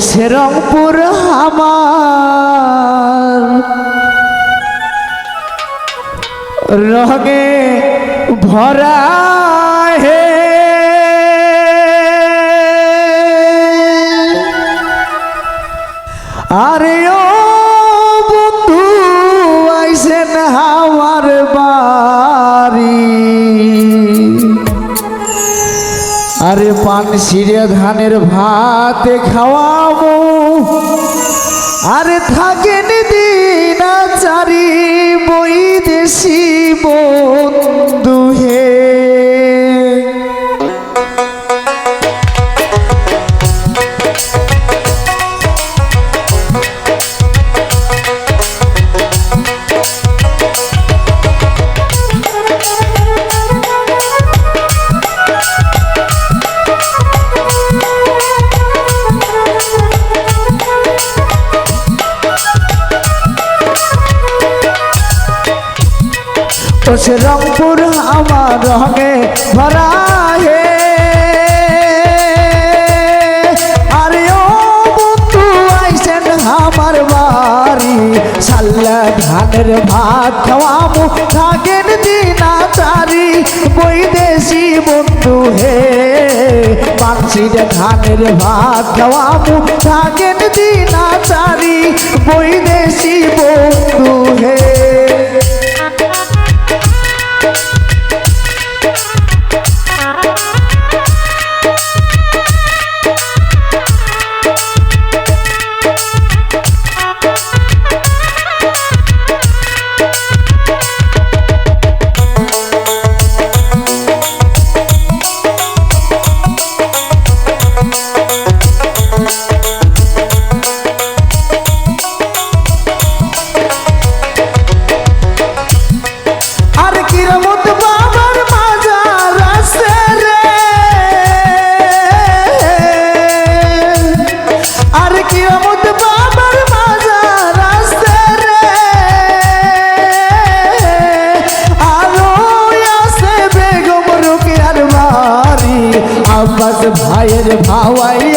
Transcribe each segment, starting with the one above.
সে রংপুর আমার রঙে ভরা হে আরে ও আরে পান সিরে ধানের ভাত খাওয়াবো। আরে থাকেন দিন চারি বই দেশি সে রংপুর আমার রঙে ভরা হে আরে ও বন্ধু, আইসেন আমার বাড়ি। সাল্লা ধানের ভাত খাওয়ামু থাকেন দিনা চারি বৈদেশি বন্ধু হে পানসির ধানের ভাত খাওয়ামু থাকেন দিনা চারি বৈদেশি বন্ধু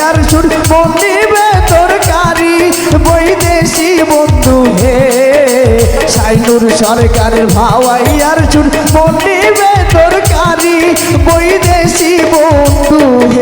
আর সুর মন্দিবে তরকারি বৈদেশি বন্ধু হে। সাইনুর সরকারের ভাওয়াই আর চুর মন্দিবে তরকারি বৈদেশি বন্ধু হে।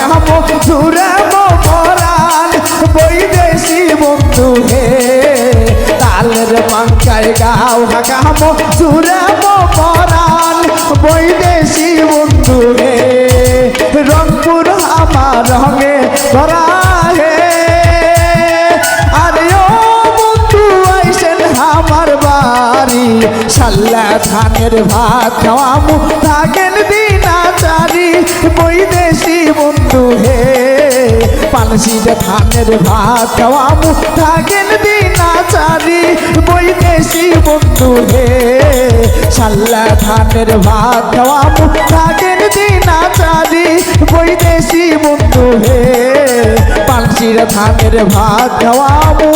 হাগামো জুড়ামো পরান বৈদেশি বন্ধু হে। তালের পাঙ্কায় গাও হাগামো জুড়ামো পরান বৈদেশি বন্ধু হে। রংপুর আমার রঙে ধানের ভাত খাওয়ামু থাকেন দিনা চারি বৈদেশি বন্ধু হে পালসির ধানের ভাত খাওয়ামু থাকেন দিনা চারি বৈদেশি বন্ধু হে, সাল্লা ধানের ভাত খাওয়ামু থাকেন দিনা চারি বৈদেশি বন্ধু হে পালসির ধানের ভাত খাওয়ামু